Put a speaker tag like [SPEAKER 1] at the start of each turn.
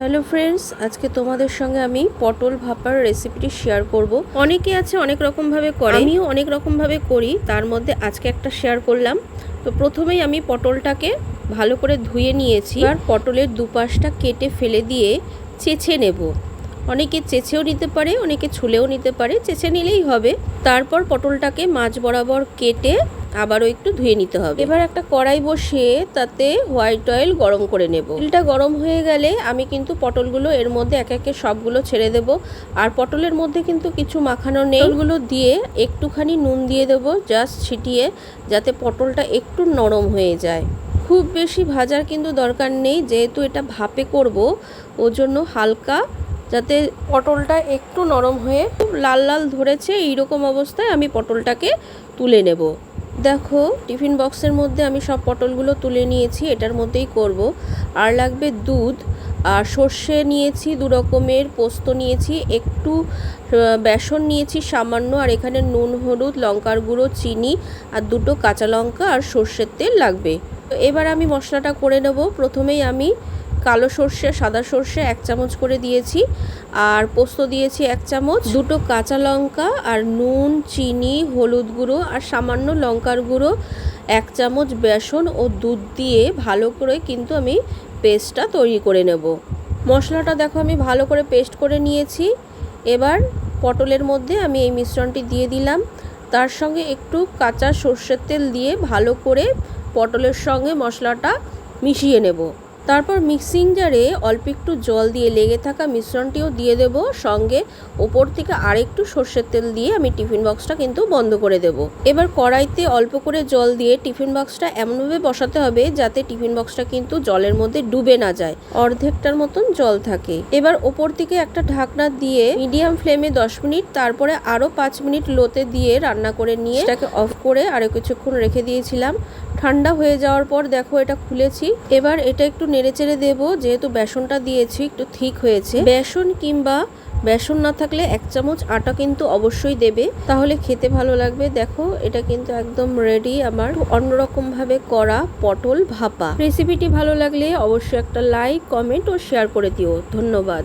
[SPEAKER 1] Hello friends, আজকে তোমাদের সঙ্গে আমি পটল ভাপার রেসিপিটি শেয়ার করব। অনেকে আছে অনেক রকমভাবে করে। আমিও অনেক রকমভাবে করি। তার মধ্যে আজকে একটা শেয়ার করলাম। তো প্রথমেই আমি পটলটাকে ভালো করে ধুয়ে নিয়েছি। আর পটলের দুপাশটা কেটে ফেলে দিয়ে চেছে নেব। অনেকে চেছেও নিতে পারে, অনেকে ছুলেও নিতে পারে। চেছে নিলেই হবে। তারপর পটলটাকে মাছ বরাবর কেটে আবারও একটু ধুয়ে নিতে হবে। এবার একটা কড়াই বসিয়ে তাতে হোয়াইট অয়েল গরম করে নেব। তেলটা গরম হয়ে গেলে আমি কিন্তু পটলগুলো এর মধ্যে এক একে সবগুলো ছেড়ে দেব। আর পটলের মধ্যে কিন্তু কিছু মাখানো নেই। ওগুলো দিয়ে একটুখানি নুন দিয়ে দেব, জাস্ট ছিটিয়ে, যাতে পটলটা একটু নরম হয়ে যায়। খুব বেশি ভাজার কিন্তু দরকার নেই। যেহেতু এটা ভাপে করব ওর জন্য হালকা যাতে পটলটা একটু নরম হয়ে লাল লাল ধরেছে, এইরকম অবস্থায় আমি পটলটাকে তুলে নেব। দেখো, টিফিন বক্সের মধ্যে আমি সব পটলগুলো তুলে নিয়েছি, এটার মধ্যেই করব। আর লাগবে দুধ, আর সর্ষে নিয়েছি, দু রকমের পোস্ত নিয়েছি, একটু বেসন নিয়েছি সামান্য, আর এখানে নুন, হলুদ, লঙ্কার গুঁড়ো, চিনি, আর দুটো কাঁচা লঙ্কা আর সর্ষের তেল লাগবে। এবার আমি মশলাটা করে নেব। প্রথমেই আমি কালো সর্ষে, সাদা সর্ষে এক চামচ করে দিয়েছি। আর পোস্ত দিয়েছি এক চামচ। দুটো কাঁচা লঙ্কা আর নুন, চিনি, হলুদ গুঁড়ো আর সামান্য লঙ্কার গুঁড়ো, এক চামচ বেসন ও দুধ দিয়ে ভালো করে কিন্তু আমি পেস্টটা তৈরি করে নেব। মশলাটা দেখো আমি ভালো করে পেস্ট করে নিয়েছি। এবার পটলের মধ্যে আমি এই মিশ্রণটি দিয়ে দিলাম। তার সঙ্গে একটু কাঁচা সর্ষের তেল দিয়ে ভালো করে পটলের সঙ্গে মশলাটা মিশিয়ে নেব। তারপর মিক্সিং জারে অল্প একটু জল দিয়ে লেগে থাকা মিশ্রণটিও দিয়ে দেব। সঙ্গে ওপর থেকে আরেকটু সর্ষের তেল দিয়ে আমি টিফিন বক্সটা কিন্তু বন্ধ করে দেব। এবার কড়াইতে অল্প করে জল দিয়ে টিফিন বক্সটা এমনভাবে বসাতে হবে যাতে টিফিন বক্সটা কিন্তু জলের মধ্যে ডুবে না যায়। অর্ধেকটার মতন জল থাকে। এবার ওপর থেকে একটা ঢাকনা দিয়ে মিডিয়াম ফ্লেমে দশ মিনিট, তারপরে আরও পাঁচ মিনিট লোতে দিয়ে রান্না করে নিয়ে এটাকে অফ করে আরও কিছুক্ষণ রেখে দিয়েছিলাম। ঠান্ডা হয়ে যাওয়ার পর দেখো এটা খুলেছি। এবার এটা একটু নেড়েচেড়ে দেবো, যেহেতু বেসনটা দিয়েছি, একটু ঠিক হয়েছে। বেসন কিংবা বেসন না থাকলে এক চামচ আটা কিন্তু অবশ্যই দেবে। তাহলে খেতে ভালো লাগবে। দেখো, এটা কিন্তু একদম রেডি আমার। অন্যরকম ভাবে করা পটল ভাপা। রেসিপিটি ভালো লাগলে অবশ্যই একটা লাইক কমেন্ট ও শেয়ার করে দিও। ধন্যবাদ।